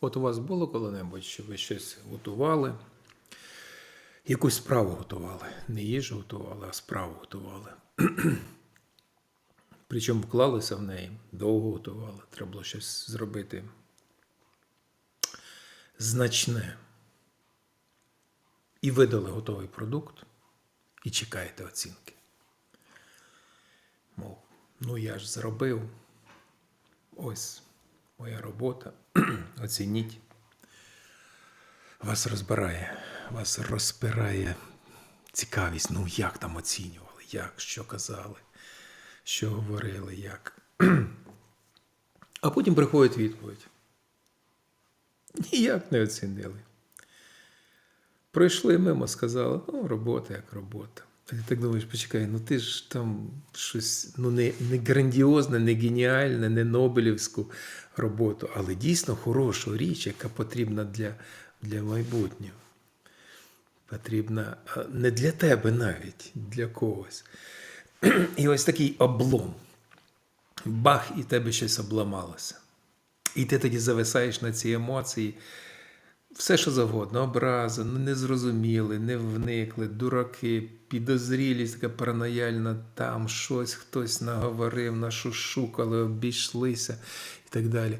От у вас було коли-небудь, що ви щось готували, якусь справу готували. Не їжу готували, а справу готували. Причому вклалися в неї, довго готували. Треба було щось зробити значне. І видали готовий продукт, і чекаєте оцінки. Мов, ну я ж зробив. Ось моя робота. Оцініть. Вас розбирає, вас розпирає цікавість. Ну, як там оцінювали, як, що казали, що говорили, як. А потім приходить відповідь. Ніяк не оцінили. Пройшли мимо, сказали, ну, робота як робота. Ти так думаєш, почекай, ну ти ж там щось ну, не, не грандіозне, не геніальне, не Нобелівську роботу, але дійсно хорошу річ, яка потрібна для, для майбутнього. Потрібна не для тебе навіть, для когось. І ось такий облом. Бах, і тебе щось обламалося. І ти тоді зависаєш на ці емоції. Все, що завгодно, образи, незрозуміли, не вникли, дураки, підозрілість така паранояльна, там щось хтось наговорив, нашушукали, обійшлися і так далі.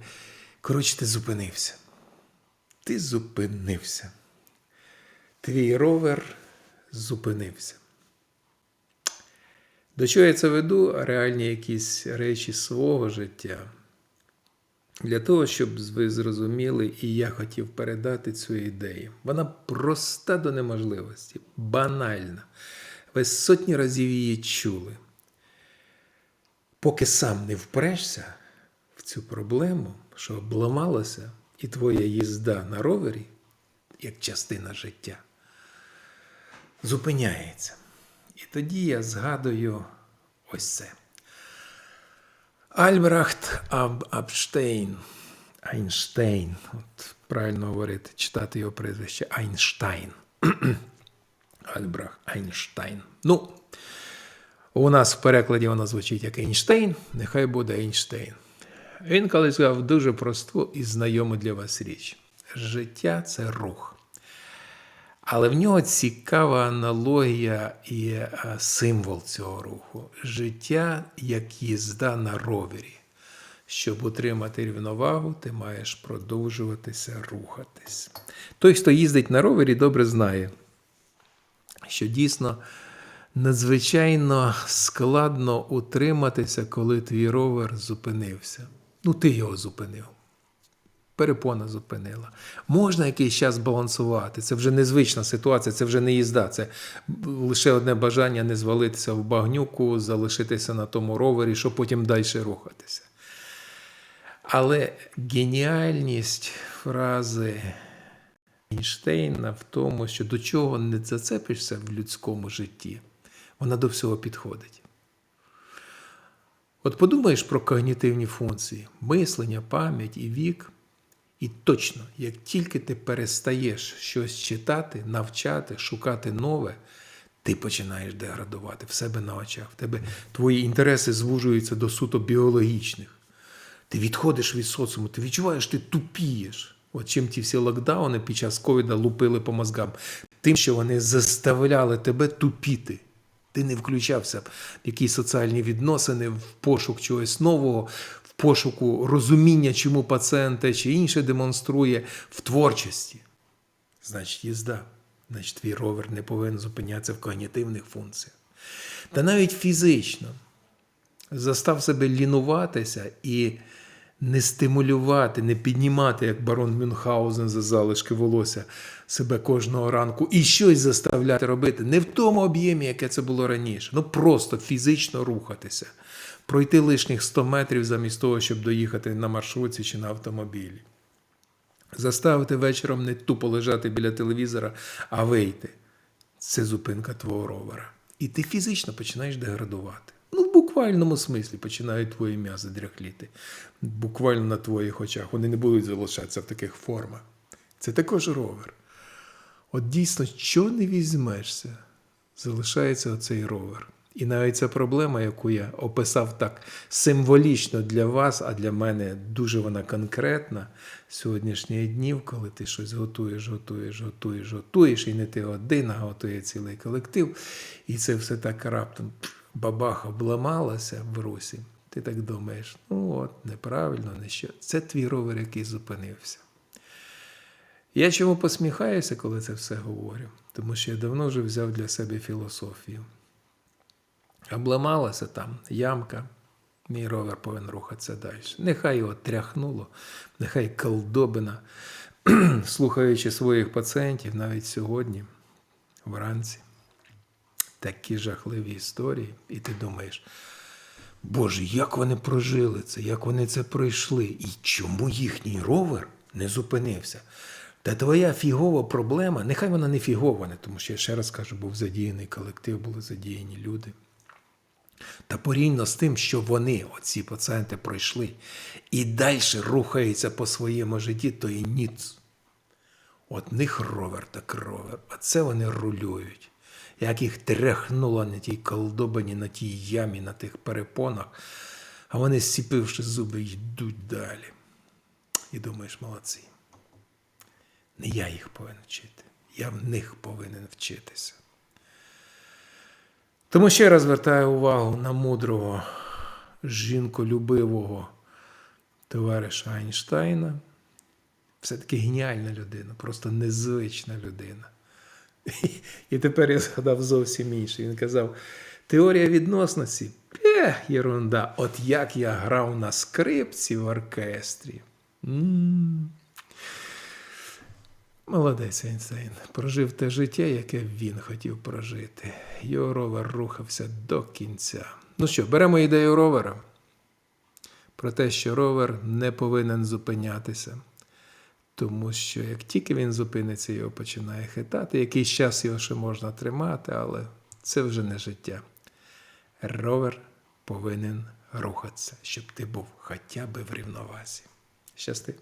Коротше, ти зупинився. Ти зупинився. Твій ровер зупинився. До чого я це веду? Реальні якісь речі свого життя. Для того, щоб ви зрозуміли, і я хотів передати цю ідею. Вона проста до неможливості, банальна. Ви сотні разів її чули. Поки сам не впрешся в цю проблему, що обламалася, і твоя їзда на ровері, як частина життя, зупиняється. І тоді я згадую ось це. Альбрахт Аб Абштейн. Айнштейн. От правильно говорити, читати його прізвище Айнштайн. Альбрахт Айнштайн. Ну, у нас в перекладі воно звучить як Ейнштейн, нехай буде Ейнштейн. Він колись сказав дуже просту і знайому для вас річ. Життя це рух. Але в нього цікава аналогія і е, символ цього руху. Життя як їзда на ровері. Щоб утримати рівновагу, ти маєш продовжуватися рухатись. Той, хто їздить на ровері, добре знає, що дійсно надзвичайно складно утриматися, коли твій ровер зупинився. Ну, ти його зупинив перепона зупинила. Можна якийсь час балансувати. Це вже незвична ситуація, це вже не їзда. Це лише одне бажання не звалитися в багнюку, залишитися на тому ровері, щоб потім далі рухатися. Але геніальність фрази Ейнштейна в тому, що до чого не зацепишся в людському житті, вона до всього підходить. От подумаєш про когнітивні функції, мислення, пам'ять і вік. І точно, як тільки ти перестаєш щось читати, навчати, шукати нове, ти починаєш деградувати в себе на очах. В тебе твої інтереси звужуються до суто біологічних. Ти відходиш від соціуму, ти відчуваєш, ти тупієш. От чим ті всі локдауни під час ковіда лупили по мозгам. Тим, що вони заставляли тебе тупіти. Ти не включався в якісь соціальні відносини, в пошук чогось нового, пошуку розуміння, чому пацієнт чи інше демонструє в творчості. Значить, їзда. Значить, твій ровер не повинен зупинятися в когнітивних функціях. Та навіть фізично застав себе лінуватися і не стимулювати, не піднімати, як барон Мюнхгаузен за залишки волосся себе кожного ранку і щось заставляти робити не в тому об'ємі, яке це було раніше. Ну просто фізично рухатися, пройти лишніх 100 метрів замість того, щоб доїхати на маршрутці чи на автомобілі. Заставити вечором не тупо лежати біля телевізора, а вийти. Це зупинка твого ровера. І ти фізично починаєш деградувати. Ну, в буквальному смислі починають твої м'язи дряхліти. Буквально на твоїх очах. Вони не будуть залишатися в таких формах. Це також ровер. От дійсно, що не візьмешся, залишається оцей ровер. І навіть ця проблема, яку я описав так символічно для вас, а для мене дуже вона конкретна сьогоднішніх днів, коли ти щось готуєш, готуєш, готуєш, готуєш, і не ти один, а готує цілий колектив. І це все так раптом бабах обламалося в русі. Ти так думаєш, ну от, неправильно, не що. Це твій ровер, який зупинився. Я чому посміхаюся, коли це все говорю? Тому що я давно вже взяв для себе філософію. Обламалася там ямка, мій ровер повинен рухатися далі. Нехай його тряхнуло, нехай колдобина, слухаючи своїх пацієнтів навіть сьогодні, вранці, такі жахливі історії, і ти думаєш, Боже, як вони прожили це, як вони це пройшли, і чому їхній ровер не зупинився? Та твоя фігова проблема, нехай вона не фігована, тому що я ще раз кажу, був задіяний колектив, були задіяні люди. Та порівняно з тим, що вони, оці пацієнти, пройшли і далі рухаються по своєму житті, то і ніц. От них ровер так ровер, а це вони рулюють. Як їх тряхнуло на тій колдобані, на тій ямі, на тих перепонах, а вони, сіпивши зуби, йдуть далі. І думаєш, молодці. Не я їх повинен вчити, я в них повинен вчитися. Тому ще раз звертаю увагу на мудрого, жінколюбивого товариша Айнштайна. Все-таки геніальна людина, просто незвична людина. І тепер я згадав зовсім інше. Він казав: теорія відносності ех, єрунда. От як я грав на скрипці в оркестрі. М. Молодець Ейнштейн. Прожив те життя, яке він хотів прожити. Його ровер рухався до кінця. Ну що, беремо ідею ровера про те, що ровер не повинен зупинятися. Тому що як тільки він зупиниться, його починає хитати. Якийсь час його ще можна тримати, але це вже не життя. Ровер повинен рухатися, щоб ти був хоча б в рівновазі. Щасти.